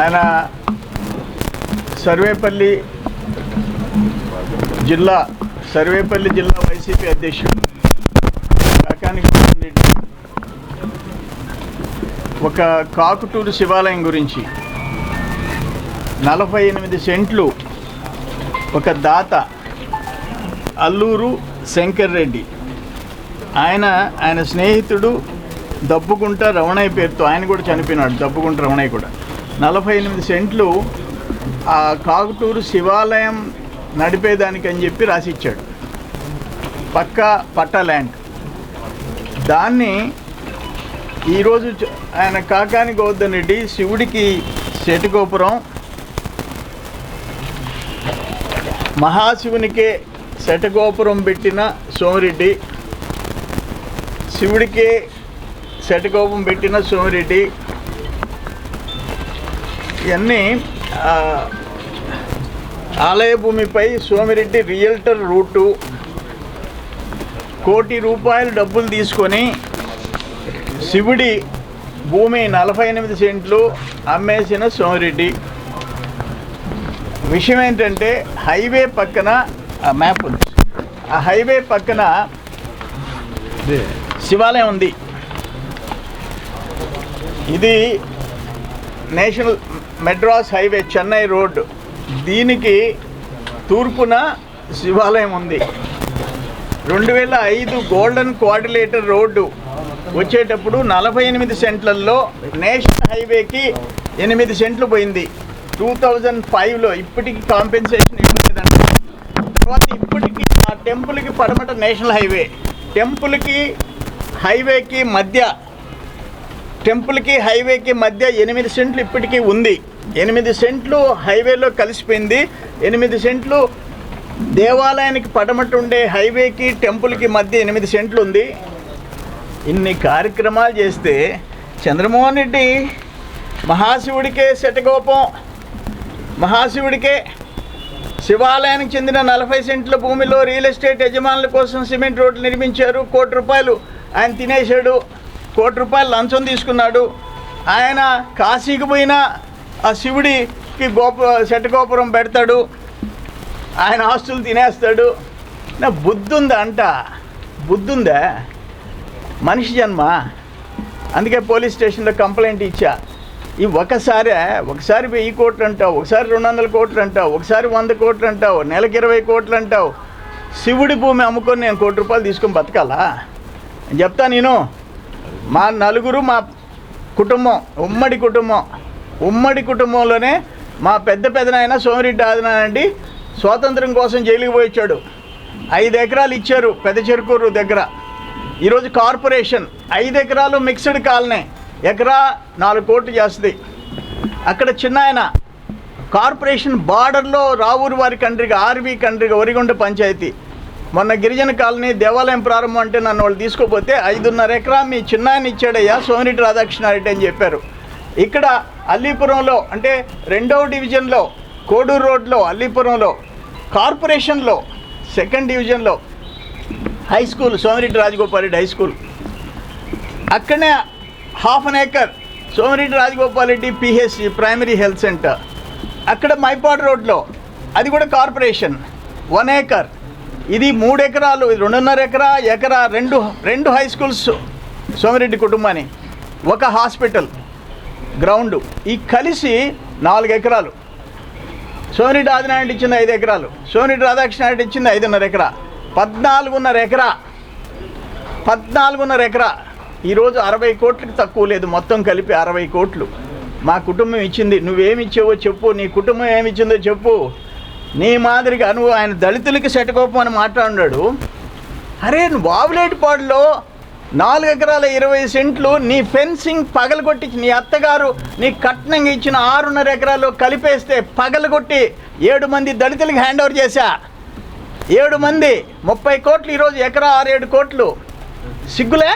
ఆయన సర్వేపల్లి జిల్లా సర్వేపల్లి జిల్లా వైసీపీ అధ్యక్షుడు కాకానికి రెడ్డి ఒక కాకుటూరు శివాలయం గురించి నలభై ఎనిమిది సెంట్లు ఒక దాత అల్లూరు శంకర్ రెడ్డి. ఆయన ఆయన స్నేహితుడు దబ్బుకుంట రమణయ్య పేరుతో ఆయన కూడా చనిపోయినాడు దబ్బుకుంట రమణయ్య కూడా. నలభై ఎనిమిది సెంట్లు ఆ కాకుటూరు శివాలయం నడిపేదానికి అని చెప్పి రాసిచ్చాడు. పక్క పట్టా ల్యాండ్. దాన్ని ఈరోజు ఆయన కాకాని గౌతమ్ రెడ్డి శివుడికి శేటిగోపురం మహాశివునికే శటగోపురం పెట్టిన సోమిరెడ్డి శివుడికే శటగోపం పెట్టిన సోమిరెడ్డి ఇవన్నీ ఆలయ భూమిపై సోమిరెడ్డి రియల్టర్ రూటు. కోటి రూపాయలు డబ్బులు తీసుకొని శివుడి భూమి నలభై ఎనిమిది సెంట్లు అమ్మేసిన సోమిరెడ్డి. విషయం ఏంటంటే హైవే పక్కన మ్యాప్ ఉంది. ఆ హైవే పక్కన శివాలయం ఉంది. ఇది national Madras highway Chennai road. దీనికి తూర్పున శివాలయం ఉంది. రెండు వేల ఐదు గోల్డెన్ కోఆర్డినేటర్ రోడ్డు వచ్చేటప్పుడు నలభై ఎనిమిది సెంట్లలో నేషనల్ హైవేకి ఎనిమిది సెంట్లు పోయింది. టూ థౌజండ్ ఫైవ్లో ఇప్పటికి కాంపెన్సేషన్ ఇవ్వలేదండి తర్వాత ఇప్పటికి ఆ టెంపుల్కి పడమట నేషనల్ హైవే. టెంపుల్కి హైవేకి మధ్య టెంపుల్కి హైవేకి మధ్య ఎనిమిది సెంట్లు ఇప్పటికీ ఉంది. ఎనిమిది సెంట్లు హైవేలో కలిసిపోయింది. ఎనిమిది సెంట్లు దేవాలయానికి పడమట ఉండే హైవేకి టెంపుల్కి మధ్య ఎనిమిది సెంట్లు ఉంది. ఇన్ని కార్యక్రమాలు చేస్తే చంద్రమోహన్ రెడ్డి మహాశివుడికే శటగోపం మహాశివుడికే శివాలయానికి చెందిన నలభై సెంట్ల భూమిలో రియల్ ఎస్టేట్ యజమానుల కోసం సిమెంట్ రోడ్లు నిర్మించారు. కోటి రూపాయలు ఆయన తినేశాడు. కోటి రూపాయలు లంచం తీసుకున్నాడు. ఆయన కాశీకి పోయినా ఆ శివుడికి గోప శటగోపురం పెడతాడు. ఆయన ఆస్తులు తినేస్తాడు. నా బుద్ధి ఉందా అంట బుద్ధి ఉందా మనిషి జన్మ. అందుకే పోలీస్ స్టేషన్లో కంప్లైంట్ ఇచ్చా. ఈ ఒకసారి ఒకసారి వెయ్యి కోట్లు అంటావు ఒకసారి రెండు వందల కోట్లు అంటావు ఒకసారి వంద కోట్లు అంటావు నెలకి ఇరవై కోట్లు అంటావు శివుడి భూమి అమ్ముకొని నేను కోటి రూపాయలు తీసుకొని బతకాలా? చెప్తా నేను. మా నలుగురు మా కుటుంబం ఉమ్మడి కుటుంబం. ఉమ్మడి కుటుంబంలోనే మా పెద్ద పెదనాయన సోమిరెడ్డి ఆదినానండి స్వాతంత్రం కోసం జైలుకి పోయి వచ్చాడు. ఐదు ఎకరాలు ఇచ్చారు పెద్ద చెరుకూరు దగ్గర. ఈరోజు కార్పొరేషన్ ఐదు ఎకరాలు మిక్స్డ్ కాలనీ ఎకరా నాలుగు కోట్లు చేస్తుంది. అక్కడ చిన్న ఆయన కార్పొరేషన్ బార్డర్లో రావూరు వారి కండ్రిగా ఆర్వి కండ్రిగా ఒరిగొండ పంచాయతీ. మొన్న గిరిజన కాలనీ దేవాలయం ప్రారంభం అంటే నన్ను వాళ్ళు తీసుకోపోతే ఐదున్నర ఎకరా మీ చిన్నాయన ఇచ్చాడయ్యా సోమిరెడ్డి రాధాకృష్ణారెడ్డి అని చెప్పారు. ఇక్కడ అల్లీపురంలో అంటే రెండవ డివిజన్లో కోడూరు రోడ్లో అల్లీపురంలో కార్పొరేషన్లో సెకండ్ డివిజన్లో high school Somireddy Rajagopal Reddy high school. అక్కడనే half an acre Somireddy Rajagopal Reddy PHC primary health centre. అక్కడ మైపాడు రోడ్లో అది కూడా కార్పొరేషన్ వన్ ఏకర్. ఇది మూడు ఎకరాలు ఇది రెండున్నర ఎకరా ఎకరా రెండు రెండు హై స్కూల్స్ సోమిరెడ్డి కుటుంబాన్ని. ఒక హాస్పిటల్ గ్రౌండ్. ఈ కలిసి నాలుగు ఎకరాలు. సోమిరెడ్డి ఆదినాయుడు ఇచ్చింది ఐదు ఎకరాలు. సోమిరెడ్డి రాధాకృష్ణారెడ్డి ఇచ్చింది ఐదున్నర ఎకరా. పద్నాలుగున్నర ఎకరా. పద్నాలుగున్నర ఎకరా. ఈరోజు అరవై కోట్లకి తక్కువ లేదు మొత్తం కలిపి అరవై కోట్లు. మా కుటుంబం ఇచ్చింది నువ్వేమి ఇచ్చావో చెప్పు నీ కుటుంబం ఏమి ఇచ్చిందో చెప్పు. నీ మాదిరిగా నువ్వు ఆయన దళితులకి శటకోపం అని మాట్లాడినాడు. అరే బాబులేటిపాడులో నాలుగు ఎకరాల ఇరవై సెంట్లు నీ ఫెన్సింగ్ పగలగొట్టించి నీ అత్తగారు నీ కట్నంగా ఇచ్చిన ఆరున్నర ఎకరాలు కలిపేస్తే పగలగొట్టి ఏడు మంది దళితులకి హ్యాండ్ ఓవర్ చేశా. ఏడు మంది ముప్పై కోట్లు ఈరోజు ఎకరా ఆరేడు కోట్లు. సిగ్గులే?